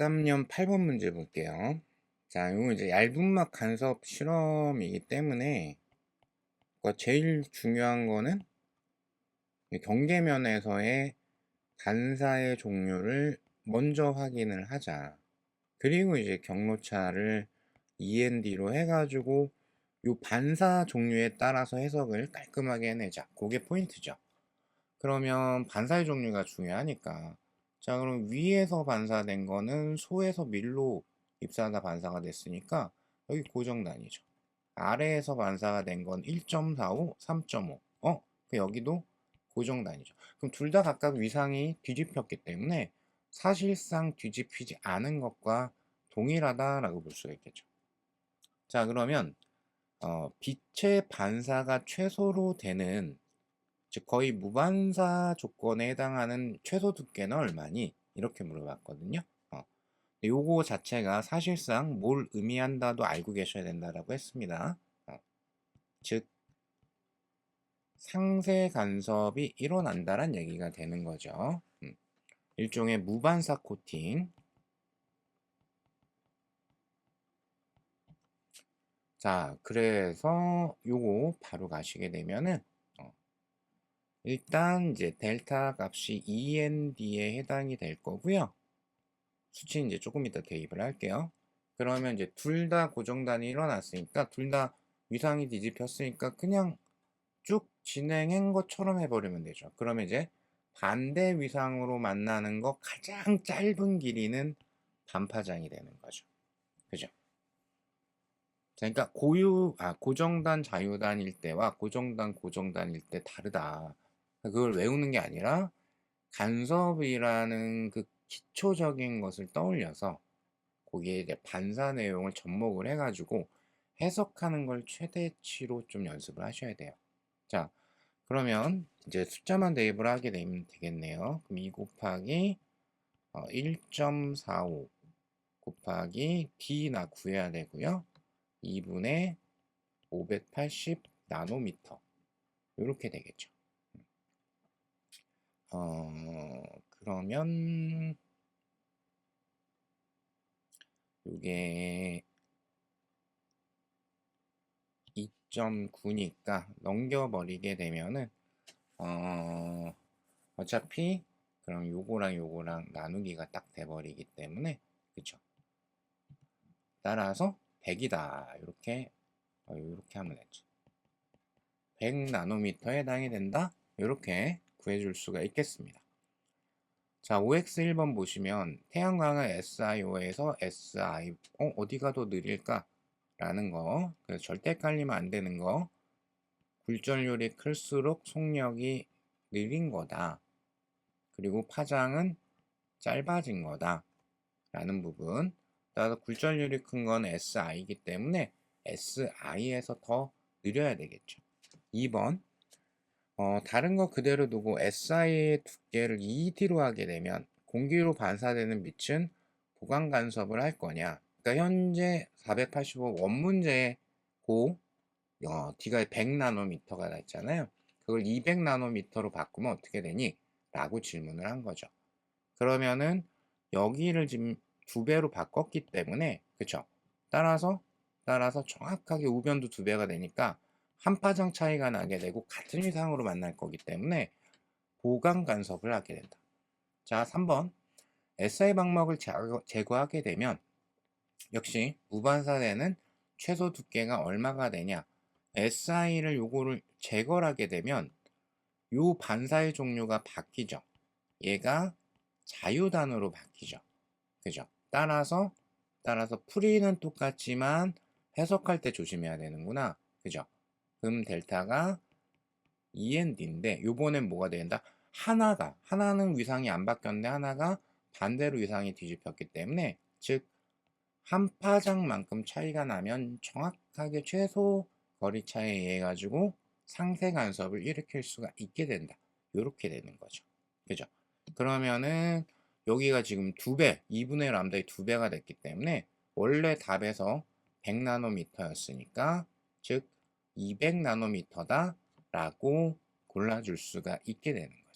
(13년 8번) 문제 볼게요. 자, 이거 이제 얇은막 간섭 실험이기 때문에 제일 중요한 거는 경계면에서의 반사의 종류를 먼저 확인을 하자. 그리고 이제 경로차를 END로 해가지고 요 반사 종류에 따라서 해석을 깔끔하게 해내자. 그게 포인트죠. 그러면 반사의 종류가 중요하니까 자 그럼 위에서 반사된 거는 소에서 밀로 입사하다 반사가 됐으니까 여기 고정단위죠. 아래에서 반사가 된 건 1.45, 3.5. 어? 그 여기도 고정단위죠. 그럼 둘 다 각각 위상이 뒤집혔기 때문에 사실상 뒤집히지 않은 것과 동일하다라고 볼 수가 있겠죠. 자 그러면 어, 빛의 반사가 최소로 되는 즉 거의 무반사 조건에 해당하는 최소 두께는 얼마니? 이렇게 물어봤거든요. 어. 요거 자체가 사실상 뭘 의미한다도 알고 계셔야 된다라고 했습니다. 어. 즉 상세 간섭이 일어난다란 얘기가 되는 거죠. 음. 일종의 무반사 코팅. 자, 그래서 요거 바로 가시게 되면은 어, 일단 이제 델타 값이 END에 해당이 될 거고요. 수치 이제 조금 이따 대입을 할게요. 그러면 이제 둘 다 고정단이 일어났으니까 둘 다 위상이 뒤집혔으니까 그냥 쭉 진행한 것처럼 해버리면 되죠. 그러면 이제 반대 위상으로 만나는 거 가장 짧은 길이는 반파장이 되는 거죠. 그죠? 그러니까 고유 아 고정단 자유단일 때와 고정단 고정단일 때 다르다. 그걸 외우는 게 아니라 간섭이라는 그 기초적인 것을 떠올려서 거기에 이제 반사 내용을 접목을 해가지고 해석하는 걸 최대치로 좀 연습을 하셔야 돼요. 자, 그러면 이제 숫자만 대입을 하게 되면 되겠네요. 그럼 2 곱하기 1.45 어, 곱하기 D나 구해야 되고요. 2분의 580 나노미터 이렇게 되겠죠. 어, 그러면 이게 2.9니까 넘겨버리게 되면은 어, 어차피 그럼 요거랑 요거랑 나누기가 딱 돼버리기 때문에 그쵸 따라서 100이다. 이렇게 어, 이렇게 하면 되죠. 100 나노미터에 해당이 된다? 이렇게 구해줄 수가 있겠습니다. 자, OX 1번 보시면 태양광은 SIO에서 SI 어, 어디가 더 느릴까? 라는 거 그래서 절대 깔리면 안 되는 거 굴절률이 클수록 속력이 느린 거다. 그리고 파장은 짧아진 거다. 라는 부분 따라서 굴절률이 큰 건 SI이기 때문에 SI에서 더 느려야 되겠죠 2번 어, 다른 거 그대로 두고 SI의 두께를 ED로 하게 되면 공기로 반사되는 빛은 보강 간섭을 할 거냐 그러니까 현재 485 원문제에 고 어, D가 100나노미터가 나있잖아요. 그걸 200나노미터로 바꾸면 어떻게 되니? 라고 질문을 한 거죠. 그러면은 여기를 지금 두 배로 바꿨기 때문에 그쵸? 따라서 따라서 정확하게 우변도 두 배가 되니까 한 파장 차이가 나게 되고 같은 위상으로 만날 거기 때문에 보강 간섭을 하게 된다. 자, 3번. SI 방막을 제거하게 되면 역시 무반사되는 최소 두께가 얼마가 되냐? SI를 요거를 제거하게 되면 요 반사의 종류가 바뀌죠. 얘가 자유단으로 바뀌죠. 그죠 따라서 따라서 풀이는 똑같지만 해석할 때 조심해야 되는구나 그죠 금 델타가 END인데 요번엔 뭐가 된다 하나가 하나는 위상이 안 바뀌었는데 하나가 반대로 위상이 뒤집혔기 때문에 즉 한 파장만큼 차이가 나면 정확하게 최소 거리 차이에 의해 가지고 상세 간섭을 일으킬 수가 있게 된다. 이렇게 되는 거죠. 그죠? 그러면은 여기가 지금 두 배, 2분의 람다의 두 배가 됐기 때문에 원래 답에서 100나노미터였으니까 즉 200나노미터다 라고 골라줄 수가 있게 되는 거예요.